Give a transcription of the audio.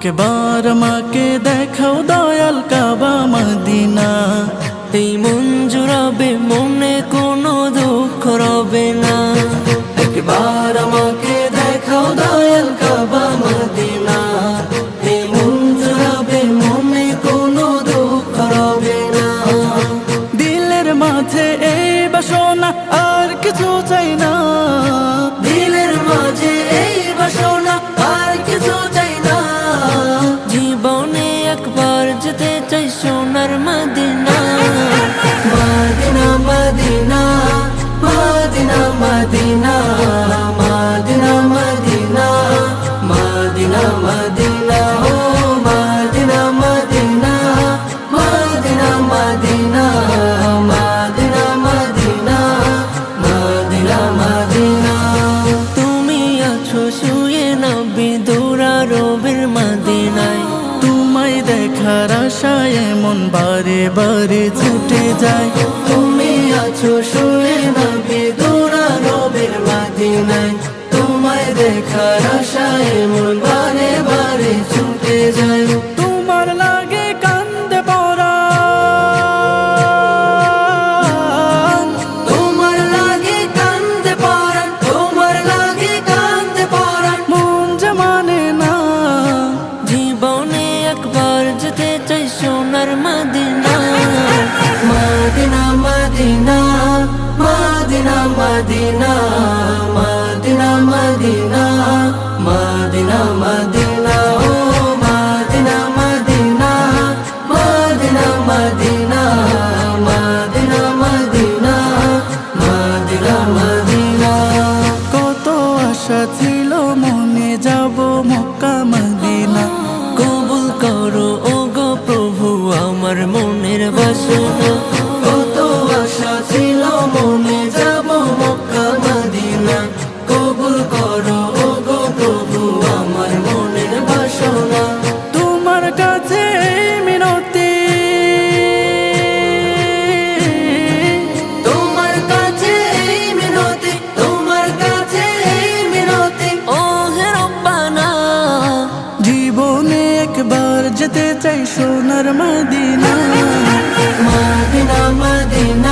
একবার মাকে দেখাও দয়াল কাবা মদিনা এই মন জুড়াবে মনে কোনো দুঃখ রবে না একবার আমাকে দেখাও দয়াল কাবা মদিনা এই মন জুড়াবে মনে কোনো দুঃখ রবে না দিলের মাঝে এই বাসনা আর কিছু চাই না চাই সোনার Medina. Medina Medina Medina Medina Medina Medina Medina Medina দেখার আশায় মন বারে বারে ছুটে যায়। তুমি আছো শুয়ে নবী দূরা রবের মাদিনায় তোমায় দেখার আশায় মন যেতে চাই সোনার Medina Medina Medina Medina Medina Medina Medina Medina Medina ও Medina Medina Medina Medina Medina Medina Medina Medina কত আশা করো ও গো প্রভু, আমার মনের বাসনা। কত আশা ছিল মনে, যাব মক্কা, মদিনা। কবুল করো ও গো প্রভু, আমার মনের বাসনা। তোমার কাছে মিনতি। তোমার কাছে মিনতি, তোমার কাছে মিনতি। ও হে রব্বানা, জীবনে একবার যেতে চাই সোনার মদিনা। Medina Medina.